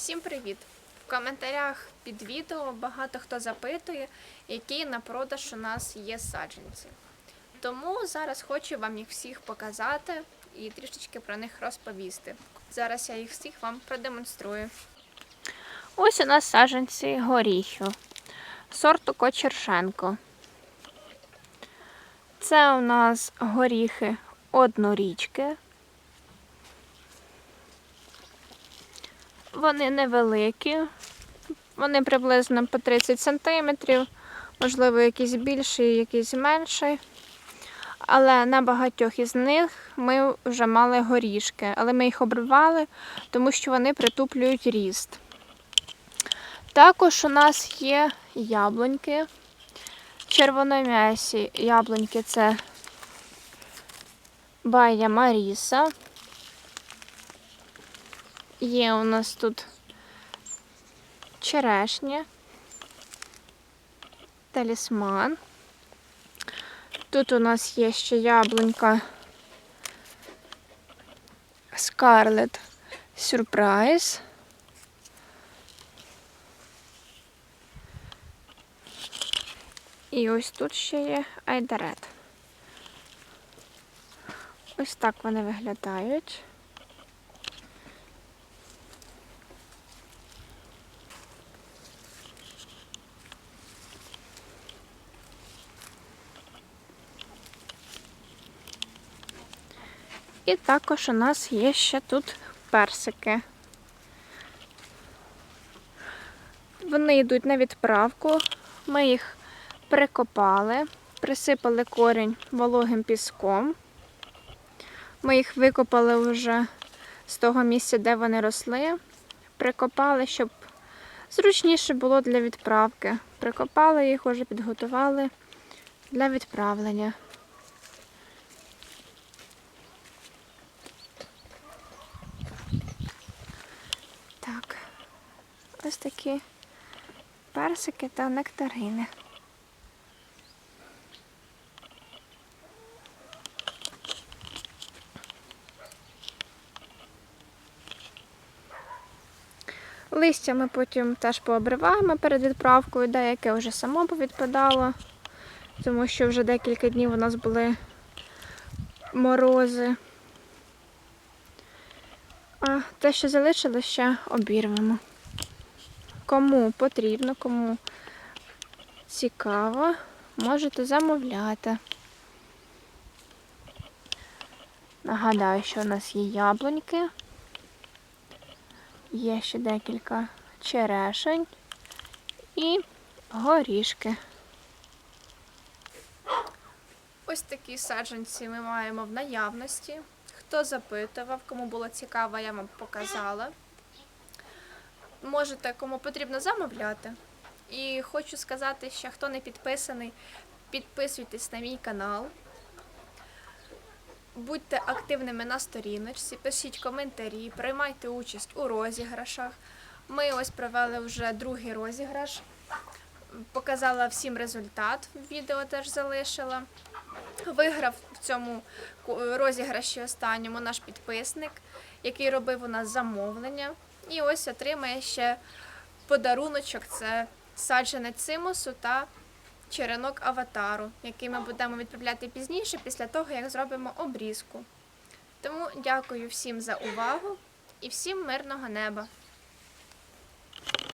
Всім привіт! В коментарях під відео багато хто запитує, які на продаж у нас є саджанці. Тому зараз хочу вам їх всіх показати і трішечки про них розповісти. Зараз я їх всіх вам продемонструю. Ось у нас саджанці горіхів сорту Кочершенко. Це у нас горіхи однорічки. Вони невеликі, вони приблизно по 30 см, можливо, якийсь більший, якийсь менший. Але на багатьох із них ми вже мали горішки, але ми їх обривали, тому що вони притуплюють ріст. Також у нас є яблуньки, червоном'ясі яблуньки це Бая Маріса. Є у нас тут черешня, талісман. Тут у нас є ще яблунька Scarlet Surprise. І ось тут ще є айдарет. Ось так вони виглядають. І також у нас є ще тут персики. Вони йдуть на відправку. Ми їх прикопали, присипали корінь вологим піском. Ми їх викопали вже з того місця, де вони росли. Прикопали, щоб зручніше було для відправки. Прикопали їх, вже підготували для відправлення. Так, ось такі персики та нектарини. Листя ми потім теж пообриваємо перед відправкою, деяке вже само повідпадало, тому що вже декілька днів у нас були морози. А те, що залишилося, ще обірвемо. Кому потрібно, кому цікаво, можете замовляти. Нагадаю, що у нас є яблуньки, є ще декілька черешень і горішки. Ось такі саджанці ми маємо в наявності. Хто запитував, кому було цікаво, я вам показала. Можете, кому потрібно замовляти. І хочу сказати, що хто не підписаний, підписуйтесь на мій канал. Будьте активними на сторіночці, пишіть коментарі, приймайте участь у розіграшах. Ми ось провели вже другий розіграш. Показала всім результат, відео теж залишила. Виграв в цьому розіграші останньому наш підписник, який робив у нас замовлення. І ось отримає ще подаруночок це саджанець цимусу та черенок аватару, який ми будемо відправляти пізніше, після того, як зробимо обрізку. Тому дякую всім за увагу і всім мирного неба!